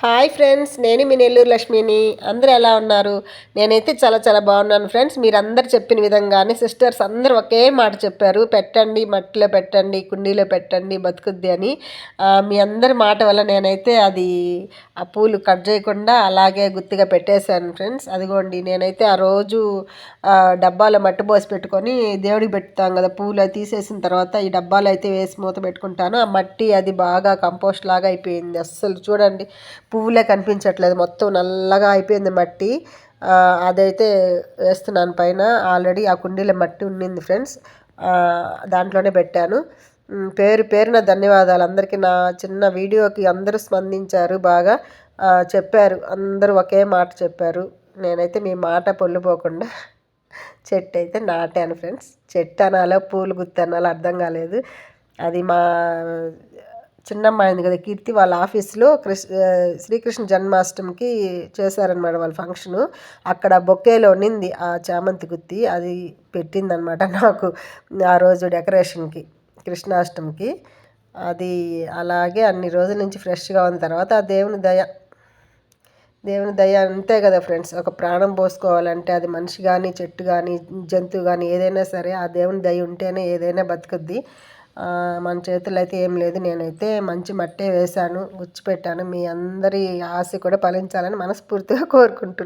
Hi friends నేను మీ నెల్లూరు లక్ష్మిని. అందరూ ఎలా ఉన్నారు? నేనైతే చాలా చాలా బాగున్నాను ఫ్రెండ్స్. మీరందరు చెప్పిన విధంగానే సిస్టర్స్ అందరూ ఒకే మాట చెప్పారు. పెట్టండి మట్టిలో పెట్టండి కుండీలో పెట్టండి బతుకుద్ది అని. మీ అందరి మాట వల్ల నేనైతే అది ఆ పూలు కట్ చేయకుండా అలాగే గుత్తిగా పెట్టేశాను ఫ్రెండ్స్. అదిగోండి నేనైతే ఆ రోజు డబ్బాలో మట్టి పోసి పెట్టుకొని దేవుడికి పెడతాం కదా పూలు అది తీసేసిన తర్వాత ఈ డబ్బాలో అయితే వేసి మూత పెట్టుకుంటాను. ఆ మట్టి అది బాగా కంపోస్ట్ లాగా అయిపోయింది అస్సలు. చూడండి పువ్వులే కనిపించట్లేదు. మొత్తం నల్లగా అయిపోయింది మట్టి. అదైతే వేస్తున్నాను పైన. ఆల్రెడీ ఆ కుండీలో మట్టి ఉండింది ఫ్రెండ్స్. దాంట్లోనే పెట్టాను. పేరు పేరున ధన్యవాదాలు. అందరికీ నా చిన్న వీడియోకి అందరూ స్పందించారు బాగా. చెప్పారు. అందరూ ఒకే మాట చెప్పారు. నేనైతే మీ మాట పొల్లుపోకుండా చెట్టు అయితే నాటాను ఫ్రెండ్స్. చెట్టు అనాలో పూలు గుత్తనాలో అర్థం కాలేదు. అది మా చిన్నమ్మాయి ఉంది కదా కీర్తి వాళ్ళ ఆఫీస్లో కృష్ణ శ్రీకృష్ణ జన్మాష్టమికి చేశారనమాట వాళ్ళ ఫంక్షను. అక్కడ బొక్కేలో ఉన్నింది ఆ చామంతి గుత్తి అది పెట్టిందనమాట నాకు ఆ రోజు డెకరేషన్కి కృష్ణాష్టమికి. అది అలాగే అన్ని రోజుల నుంచి ఫ్రెష్గా ఉన్న తర్వాత ఆ దేవుని దయ దేవుని దయ అంతే కదా ఫ్రెండ్స్. ఒక ప్రాణం పోసుకోవాలంటే అది మనిషి కానీ చెట్టు కానీ జంతువు కానీ ఏదైనా సరే ఆ దేవుని దయ ఉంటేనే ఏదైనా బతుకుద్ది. మన చేతుల్లో అయితే ఏం లేదు. నేనైతే మంచి మట్టే వేశాను గుచ్చిపెట్టాను మీ అందరి ఆశ కూడా ఫలించాలని మనస్ఫూర్తిగా కోరుకుంటున్నాను